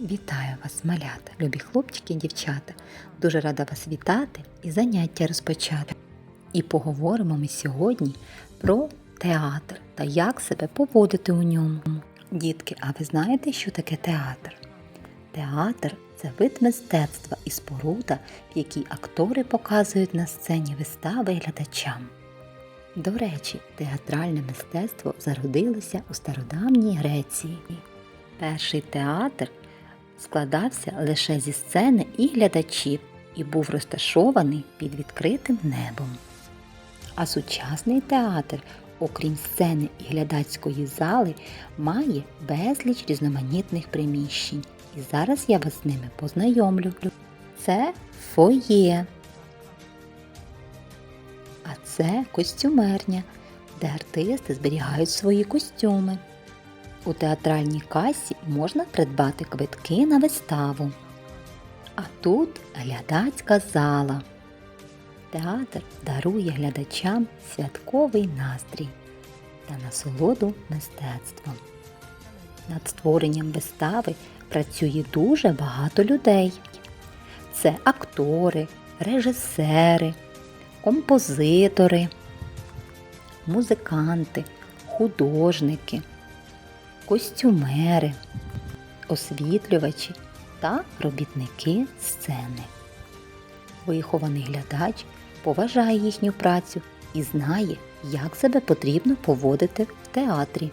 Вітаю вас, малята, любі хлопчики і дівчата. Дуже рада вас вітати і заняття розпочати. І поговоримо ми сьогодні про театр та як себе поводити у ньому. Дітки, а ви знаєте, що таке театр? Театр це вид мистецтва і споруда, в якій актори показують на сцені вистави глядачам. До речі, театральне мистецтво зародилося у стародавній Греції. Перший театр складався лише зі сцени і глядачів і був розташований під відкритим небом. А сучасний театр, окрім сцени і глядацької зали, має безліч різноманітних приміщень. І зараз я вас з ними познайомлю. Це фоє. А це костюмерня, де артисти зберігають свої костюми. У театральній касі можна придбати квитки на виставу. А тут глядацька зала. Театр дарує глядачам святковий настрій та насолоду мистецтвом. Над створенням вистави працює дуже багато людей. Це актори, режисери, композитори, музиканти, художники костюмери, освітлювачі та робітники сцени. Вихований глядач поважає їхню працю і знає, як себе потрібно поводити в театрі.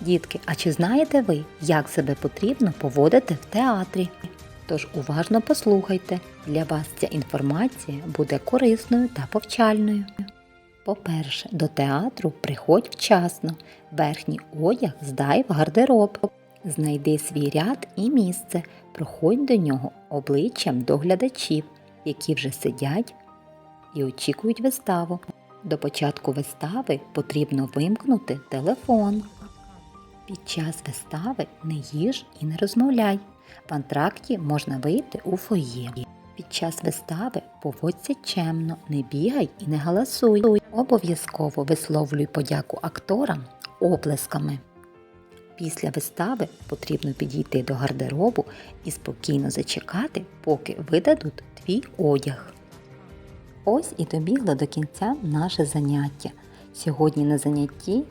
Дітки, а чи знаєте ви, як себе потрібно поводити в театрі? Тож уважно послухайте, для вас ця інформація буде корисною та повчальною. По-перше, до театру приходь вчасно, верхній одяг здай в гардероб. Знайди свій ряд і місце, проходь до нього обличчям до глядачів, які вже сидять і очікують виставу. До початку вистави потрібно вимкнути телефон. Під час вистави не їж і не розмовляй. В антракті можна вийти у фоє. Під час вистави поводься чемно, не бігай і не галасуй. Обов'язково висловлюй подяку акторам оплесками. Після вистави потрібно підійти до гардеробу і спокійно зачекати, поки видадуть твій одяг. Ось і добігло до кінця наше заняття. Сьогодні на занятті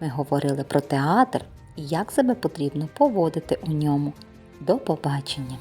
ми говорили про театр і як себе потрібно поводити у ньому. До побачення!